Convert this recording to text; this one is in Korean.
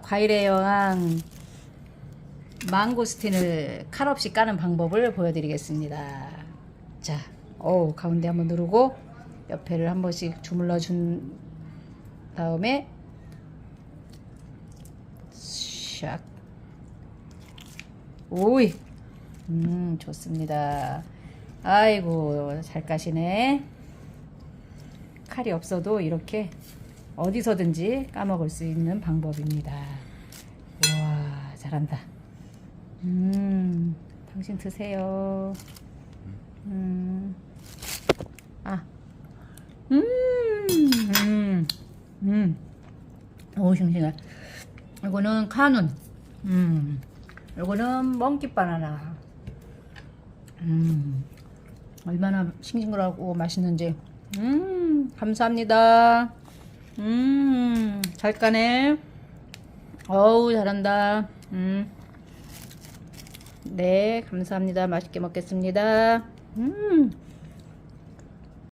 과일의 여왕 망고스틴을 칼 없이 까는 방법을 보여드리겠습니다. 자, 오 가운데 한번 누르고 옆에를 한 번씩 주물러 준 다음에 샥 오이 음 좋습니다. 아이고 잘 까시네. 칼이 없어도 이렇게 어디서든지 까먹을 수 있는 방법입니다. 우와, 잘한다. 음, 당신 드세요. 음, 아, 음, 음, 음, 오, 싱싱해. 이거는 카눈, 음, 이거는 멍키 바나나. 음, 얼마나 싱싱하고 맛있는지. 음, 감사합니다. 음, 잘 까네. 어우, 잘한다. 음. 네, 감사합니다. 맛있게 먹겠습니다. 음,